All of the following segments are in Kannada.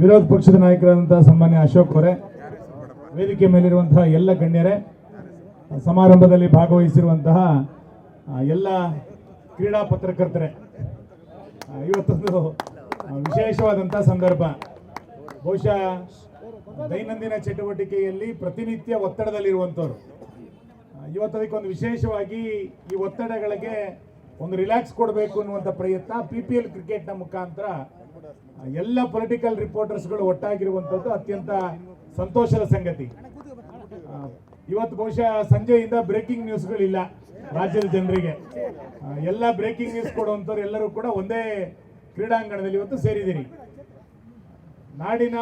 ವಿರೋಧ ಪಕ್ಷದ ನಾಯಕರಾದಂತಹ ಸನ್ಮಾನ್ಯ ಅಶೋಕ್ ಅವರೇ, ವೇದಿಕೆ ಮೇಲಿರುವಂತಹ ಎಲ್ಲ ಗಣ್ಯರೇ, ಸಮಾರಂಭದಲ್ಲಿ ಭಾಗವಹಿಸಿರುವಂತಹ ಎಲ್ಲ ಕ್ರೀಡಾ ಪತ್ರಕರ್ತರೇ ಇವತ್ತೊಂದು ವಿಶೇಷವಾದಂಥ ಸಂದರ್ಭ. ಬಹುಶಃ ದೈನಂದಿನ ಚಟುವಟಿಕೆಯಲ್ಲಿ ಪ್ರತಿನಿತ್ಯ ಒತ್ತಡದಲ್ಲಿರುವಂಥವ್ರು ಇವತ್ತದಕ್ಕೊಂದು ವಿಶೇಷವಾಗಿ ಈ ಒತ್ತಡಗಳಿಗೆ ಒಂದು ರಿಲ್ಯಾಕ್ಸ್ ಕೊಡಬೇಕು ಅನ್ನುವಂಥ ಪ್ರಯತ್ನ ಪಿ ಪಿ ಎಲ್ ಕ್ರಿಕೆಟ್ನ ಮುಖಾಂತರ ಎಲ್ಲ ಪೊಲಿಟಿಕಲ್ ರಿಪೋರ್ಟರ್ಸ್ಗಳು ಒಟ್ಟಾಗಿರುವಂಥದ್ದು ಅತ್ಯಂತ ಸಂತೋಷದ ಸಂಗತಿ. ಇವತ್ತು ಬಹುಶಃ ಸಂಜೆಯಿಂದ ಬ್ರೇಕಿಂಗ್ ನ್ಯೂಸ್ಗಳಿಲ್ಲ ರಾಜ್ಯದ ಜನರಿಗೆ. ಎಲ್ಲ ಬ್ರೇಕಿಂಗ್ ನ್ಯೂಸ್ ಕೊಡುವಂಥವ್ರು ಎಲ್ಲರೂ ಕೂಡ ಒಂದೇ ಕ್ರೀಡಾಂಗಣದಲ್ಲಿ ಇವತ್ತು ಸೇರಿದ್ದೀರಿ. ನಾಡಿನ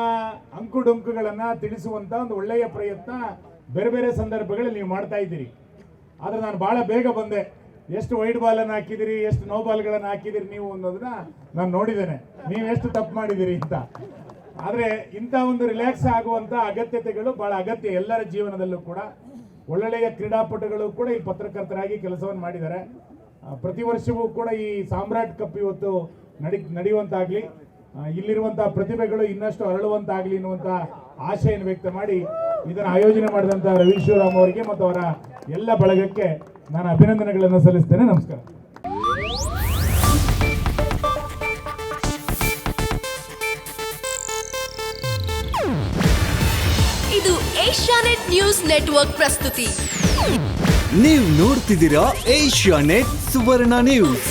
ಅಂಕುಡೊಂಕುಗಳನ್ನು ತಿಳಿಸುವಂಥ ಒಂದು ಒಳ್ಳೆಯ ಪ್ರಯತ್ನ ಬೇರೆ ಬೇರೆ ಸಂದರ್ಭಗಳಲ್ಲಿ ನೀವು ಮಾಡ್ತಾ ಇದ್ದೀರಿ. ಆದರೆ ನಾನು ಬಹಳ ಬೇಗ ಬಂದೆ. ಎಷ್ಟು ವೈಡ್ ಬಾಲ್ ಅನ್ನು ಹಾಕಿದಿರಿ, ಎಷ್ಟು ನೋ ಬಾಲ್ಗಳನ್ನು ಹಾಕಿದಿರಿ ನೀವು ಅನ್ನೋದನ್ನ ನಾನು ನೋಡಿದ್ದೇನೆ. ನೀವು ಎಷ್ಟು ತಪ್ಪು ಮಾಡಿದಿರಿ ಅಂತ. ಆದರೆ ಇಂಥ ಒಂದು ರಿಲ್ಯಾಕ್ಸ್ ಆಗುವಂಥ ಅಗತ್ಯತೆಗಳು ಭಾಳ ಅಗತ್ಯ ಎಲ್ಲರ ಜೀವನದಲ್ಲೂ ಕೂಡ. ಒಳ್ಳೊಳ್ಳೆಯ ಕ್ರೀಡಾಪಟುಗಳು ಕೂಡ ಈ ಪತ್ರಕರ್ತರಾಗಿ ಕೆಲಸವನ್ನು ಮಾಡಿದ್ದಾರೆ. ಪ್ರತಿ ವರ್ಷವೂ ಕೂಡ ಈ ಸಾಮ್ರಾಟ್ ಕಪ್ ಇವತ್ತು ನಡಿ, ನಡೆಯುವಂತಾಗ್ಲಿ. ಇಲ್ಲಿರುವಂಥ ಪ್ರತಿಭೆಗಳು ಇನ್ನಷ್ಟು ಅರಳುವಂತಾಗ್ಲಿ ಎನ್ನುವಂತಹ ಆಶೆಯನ್ನು ವ್ಯಕ್ತ ಮಾಡಿ ಇದನ್ನು ಆಯೋಜನೆ ಮಾಡಿದಂತಹ ರವೀಶ್ವರಾಮ್ ಅವರಿಗೆ ಮತ್ತು ಅವರ ಎಲ್ಲ ಬಳಗಕ್ಕೆ ನಾನು ಅಭಿನಂದನೆಗಳನ್ನು ಸಲ್ಲಿಸ್ತೇನೆ. ನಮಸ್ಕಾರ. ಇದು ಏಷ್ಯಾನೆಟ್ ನ್ಯೂಸ್ ನೆಟ್ವರ್ಕ್ ಪ್ರಸ್ತುತಿ. ನೀವು ನೋಡ್ತಿದ್ದೀರಾ ಏಷ್ಯಾ ನೆಟ್ ಸುವರ್ಣ ನ್ಯೂಸ್.